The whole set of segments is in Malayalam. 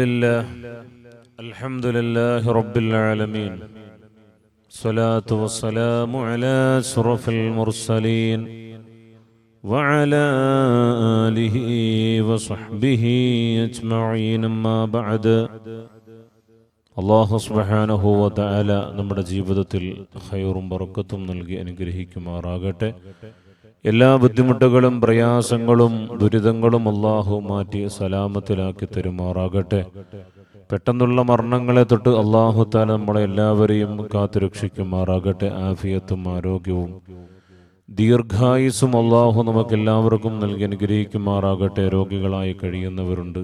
لله الحمد لله رب العالمين الصلاة والسلام على أشرف المرسلين وعلى آله وصحبه أجمعين أما بعد അള്ളാഹു സുബ്ഹാനഹു വ തആല നമ്മുടെ ജീവിതത്തിൽ ഖൈറും ബറക്കത്തും നൽകി അനുഗ്രഹിക്കുമാറാകട്ടെ എല്ലാ ബുദ്ധിമുട്ടുകളും പ്രയാസങ്ങളും ദുരിതങ്ങളും അള്ളാഹു മാറ്റി സലാമത്തിലാക്കി തരുമാറാകട്ടെ. പെട്ടെന്നുള്ള മരണങ്ങളെ തൊട്ട് അള്ളാഹു താല നമ്മളെ എല്ലാവരെയും കാത്തുരക്ഷിക്കുമാറാകട്ടെ ആഫിയത്തും ആരോഗ്യവും ദീർഘായുസും അള്ളാഹു നമുക്ക് എല്ലാവർക്കും നൽകി അനുഗ്രഹിക്കുമാറാകട്ടെ. രോഗികളായി കഴിയുന്നവരുണ്ട്.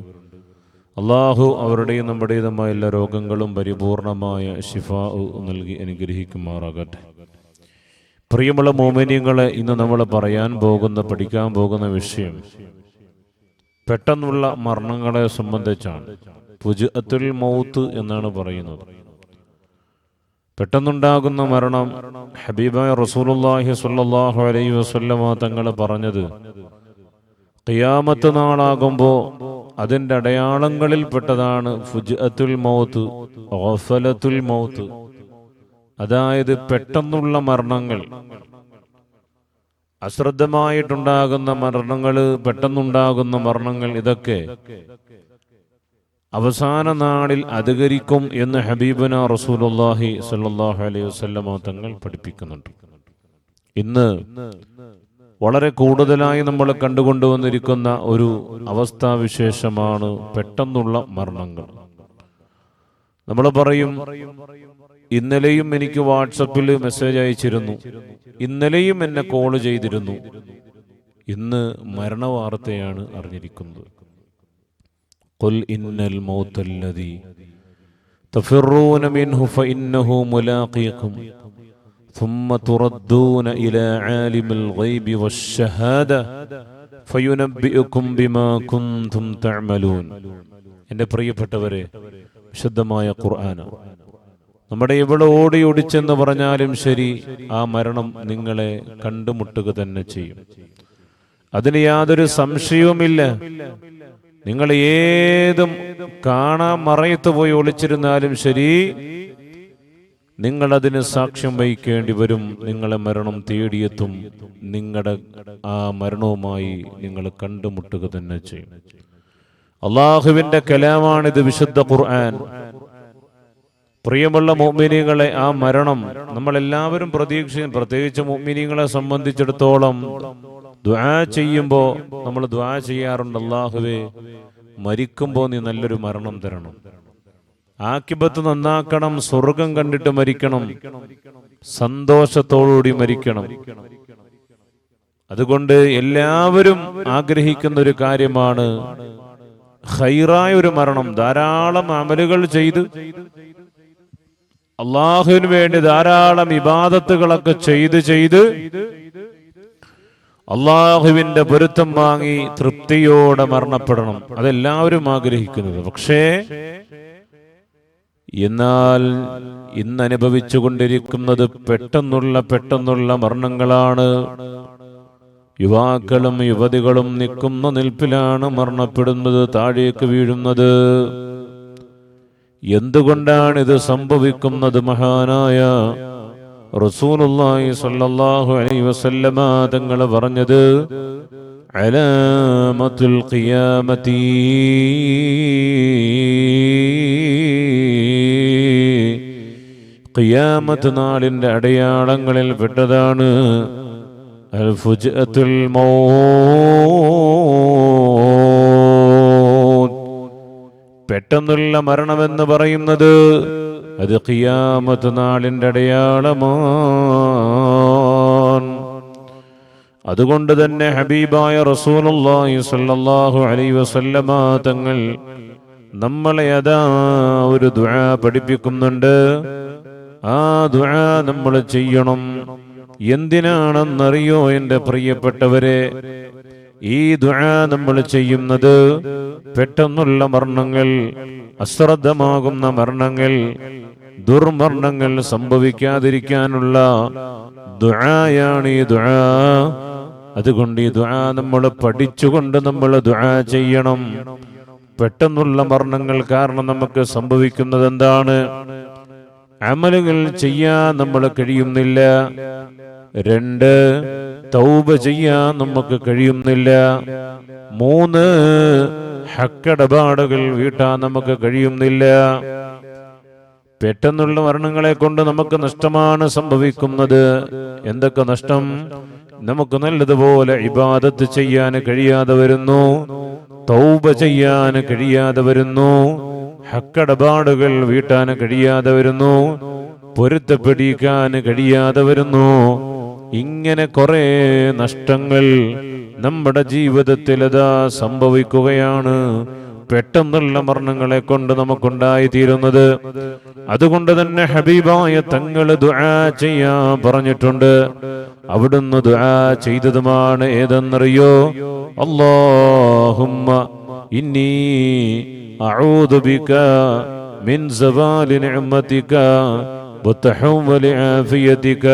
അള്ളാഹു അവരുടെയും നമ്മുടേതുമായ എല്ലാ രോഗങ്ങളും പരിപൂർണമായ ഷിഫാ നൽകി അനുഗ്രഹിക്കുമാറാകട്ടെ. പ്രിയമുള്ള മോമിനിയങ്ങളെ ഇന്ന് നമ്മൾ പറയാൻ പോകുന്ന പഠിക്കാൻ പോകുന്ന വിഷയം പെട്ടെന്നുള്ള മരണങ്ങളെ സംബന്ധിച്ചാണ്. പുജത്തുൽ മൗത്ത് എന്നാണ് പറയുന്നത്. പെട്ടെന്നുണ്ടാകുന്ന മരണം ഹബീബായ റസൂലുള്ളാഹി സ്വല്ലല്ലാഹു അലൈഹി വസ്ല്ലമ തങ്ങൾ പറഞ്ഞത് ഖിയാമത്ത് നാളാകുമ്പോൾ അതിന്റെ അടയാളങ്ങളിൽ പെട്ടതാണ് ഫുജ്അത്തുൽ മൗത്ത് ഓഫലത്തുൽ മൗത്ത്. അതായത് പെട്ടെന്നുള്ള മരണങ്ങൾ. അശ്രദ്ധമായിട്ടുണ്ടാകുന്ന മരണങ്ങൾ പെട്ടെന്നുണ്ടാകുന്ന മരണങ്ങൾ ഇതൊക്കെ അവസാന നാളിൽ അധികരിക്കും എന്ന് ഹബീബന റസൂലുള്ളാഹി സ്വല്ലല്ലാഹു അലൈഹി വസ്ലമ തങ്ങൾ പഠിപ്പിക്കുന്നുണ്ട്. ഇന്ന് വളരെ കൂടുതലായി നമ്മൾ കണ്ടുകൊണ്ടുവന്നിരിക്കുന്ന ഒരു അവസ്ഥാവിശേഷമാണ് പെട്ടെന്നുള്ള മരണങ്ങൾ. നമ്മൾ പറയും ഇന്നലെയും എനിക്ക് വാട്സപ്പിൽ മെസ്സേജ് അയച്ചിരുന്നു ഇന്നലെയും എന്നെ കോൾ ചെയ്തിരുന്നു ഇന്ന് മരണവാർത്തയാണ് അറിഞ്ഞിരിക്കുന്നത് قل إن الموت الذي تفرون منه فإنه ملاقيكم ثم تردون إلى عالم الغيب والشهادة فينبئكم بما كنتم تعملون എൻ്റെ പ്രിയപ്പെട്ടവരെ വിശുദ്ധമായ ഖുർആന നമ്മുടെ ഇവിടെ ഓടി ഓടിച്ചെന്ന് പറഞ്ഞാലും ശരി ആ മരണം നിങ്ങളെ കണ്ടുമുട്ടുക തന്നെ ചെയ്യും. അതിന് യാതൊരു സംശയവുമില്ല. നിങ്ങൾ ഏതും കാണാൻ മറയത്ത് പോയി ഒളിച്ചിരുന്നാലും ശരി നിങ്ങൾ അതിന് സാക്ഷ്യം വഹിക്കേണ്ടി വരും. നിങ്ങളെ മരണം തേടിയെത്തും. നിങ്ങളുടെ ആ മരണവുമായി നിങ്ങൾ കണ്ടുമുട്ടുക തന്നെ ചെയ്യും. അള്ളാഹുവിന്റെ കലാമാണിത് വിശുദ്ധ ഖുർആൻ. പ്രിയമുള്ള മോമിനികളെ ആ മരണം നമ്മളെല്ലാവരും പ്രതീക്ഷിക്കും പ്രത്യേകിച്ച് മോമിനികളെ സംബന്ധിച്ചിടത്തോളം ദ്വാ ചെയ്യുമ്പോൾ നമ്മൾ ദ്വാ ചെയ്യാറുണ്ട് അള്ളാഹുവേ മരിക്കുമ്പോൾ നീ നല്ലൊരു മരണം തരണം. ആക്കിബത്ത് നന്നാക്കണം സ്വർഗം കണ്ടിട്ട് മരിക്കണം സന്തോഷത്തോടുകൂടി മരിക്കണം. അതുകൊണ്ട് എല്ലാവരും ആഗ്രഹിക്കുന്ന ഒരു കാര്യമാണ് ഹൈറായ ഒരു മരണം. ധാരാളം അമലുകൾ ചെയ്ത് അള്ളാഹുവിന് വേണ്ടി ധാരാളം ഇബാദത്തുകളൊക്കെ ചെയ്ത് ചെയ്ത് അള്ളാഹുവിന്റെ പൊരുത്തം വാങ്ങി തൃപ്തിയോടെ മരണപ്പെടണം. അതെല്ലാവരും ആഗ്രഹിക്കുന്നത്. പക്ഷേ എന്നാൽ ഇന്ന് അനുഭവിച്ചു കൊണ്ടിരിക്കുന്നത് പെട്ടെന്നുള്ള പെട്ടെന്നുള്ള മരണങ്ങളാണ്. യുവാക്കളും യുവതികളും നിൽക്കുന്ന നിൽപ്പിലാണ് മരണപ്പെടുന്നത് താഴേക്ക് വീഴുന്നത്. എന്തുകൊണ്ടാണ് ഇത് സംഭവിക്കുന്നത് മഹാനായ റസൂലുള്ളാഹി സ്വല്ലല്ലാഹു അലൈഹി വസല്ലമ തങ്ങൾ പറഞ്ഞത് അലാമത്തുൽ ഖിയാമത്തി ഖിയാമത്ത് നാളിന്റെ അടയാളങ്ങളിൽ പെട്ടതാണ് അൽ ഫുജ്അത്തുൽ മൗത്ത് പെട്ടെന്നുള്ള മരണമെന്ന് പറയുന്നത് അത് ഖിയാമത്ത് നാളിന്റെ അടയാളമാണ്. അതുകൊണ്ട് തന്നെ ഹബീബായ റസൂലുള്ളാഹി സ്വല്ലല്ലാഹു അലൈഹി വസല്ലമ തങ്ങൾ നമ്മളെ അതാ ഒരു ദുആ പഠിപ്പിക്കുന്നുണ്ട്. ആ ദുആ നമ്മൾ ചെയ്യണം. എന്തിനാണെന്നറിയോ എന്റെ പ്രിയപ്പെട്ടവരെ? ഈ ദുആ നമ്മൾ ചെയ്യുന്നത് പെട്ടെന്നുള്ള മരണങ്ങൾ അശ്രദ്ധമാകുന്ന മരണങ്ങൾ ദുർമരണങ്ങൾ സംഭവിക്കാതിരിക്കാനുള്ള ദുആയാണ് ഈ ദുആ. അതുകൊണ്ട് ഈ ദുആ നമ്മൾ പഠിച്ചുകൊണ്ട് നമ്മൾ ദുആ ചെയ്യണം. പെട്ടെന്നുള്ള മരണങ്ങൾ കാരണം നമുക്ക് സംഭവിക്കുന്നത് എന്താണ്? അമലുകൾ ചെയ്യാൻ നമ്മൾ കഴിയുന്നില്ല. രണ്ട് തൗബ ചെയ്യാൻ നമുക്ക് കഴിയുന്നില്ല. മൂന്ന് ഹക്കടപാടുകൾ വീട്ടാൻ നമുക്ക് കഴിയുന്നില്ല. പെട്ടെന്നുള്ള മരണങ്ങളെ കൊണ്ട് നമുക്ക് നഷ്ടമാണ് സംഭവിക്കുന്നത്. എന്തൊക്കെ നഷ്ടം? നമുക്ക് നല്ലതുപോലെ ഇബാദത്ത് ചെയ്യാൻ കഴിയാതെ വരുന്നു. തൗബ ചെയ്യാൻ കഴിയാതെ വരുന്നു. ഹക്കടപാടുകൾ വീട്ടാൻ കഴിയാതെ വരുന്നു. പൊരുത്തപ്പെടിക്കാൻ കഴിയാതെ വരുന്നു. ഇങ്ങനെ കുറെ നഷ്ടങ്ങൾ നമ്മുടെ ജീവിതത്തിൽ അതാ സംഭവിക്കുകയാണ്. പെട്ടെന്നുള്ള മരണങ്ങളെ കൊണ്ട് നമുക്കുണ്ടായി തീരുന്നത്. അതുകൊണ്ട് തന്നെ ഹബീബായ തങ്ങൾ ദുആ ചെയ്യാ പറഞ്ഞിട്ടുണ്ട്. അവിടുന്ന് ദുആ ചെയ്തതുമാണ് ഏതെന്നറിയോ? അല്ലാഹുമ്മ ഇന്നി അഊദു ബിക മിൻ സവാലി നിഅമതിക وتحول عافيتك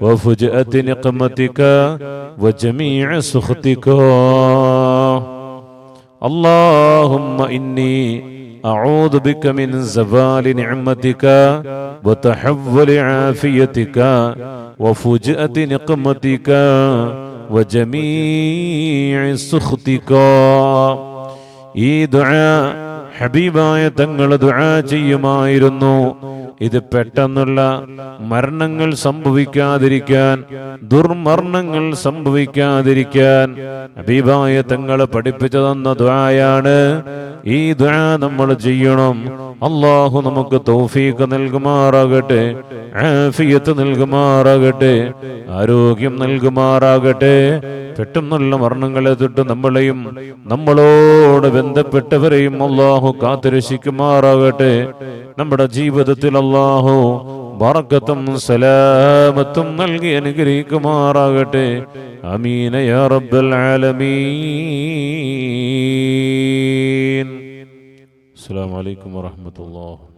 وفجأة نقمتك وجميع سخطك اللهم إني أعوذ بك من زوال نعمتك وتحول عافيتك وفجأة نقمتك وجميع سخطك ഈ ദുആ ഹബീബായ തങ്ങൾ ദുആ ചെയ്യുമായിരുന്നു ഇത് പെട്ടെന്നുള്ള മരണങ്ങൾ സംഭവിക്കാതിരിക്കാൻ ദുർമരണങ്ങൾ സംഭവിക്കാതിരിക്കാൻ ഹബീബായ തങ്ങൾ പഠിപ്പിച്ചു തന്ന ദ്വായാണ് ഈ ദ്വാ നമ്മൾ ചെയ്യണം. അള്ളാഹു നമുക്ക് തൗഫീഖ് നൽകുമാറാകട്ടെ ആഫിയത്ത് നൽകുമാറാകട്ടെ ആരോഗ്യം നൽകുമാറാകട്ടെ. പെട്ടെന്നുള്ള മരണങ്ങളെ തൊട്ട് നമ്മളെയും നമ്മളോട് ബന്ധപ്പെട്ടവരെയും അള്ളാഹു കാത്തുരക്ഷിക്കുമാറാകട്ടെ. നമ്മുടെ ജീവിതത്തിൽ അള്ളാഹു ബറക്കത്തും സലാമത്തും നൽകി അനുഗ്രഹിക്കുമാറാകട്ടെ. അമീന യാ റബ്ബൽ ആലമീൻ. അസ്സലാമു അലൈക്കും വറഹ്മത്തുള്ളാഹി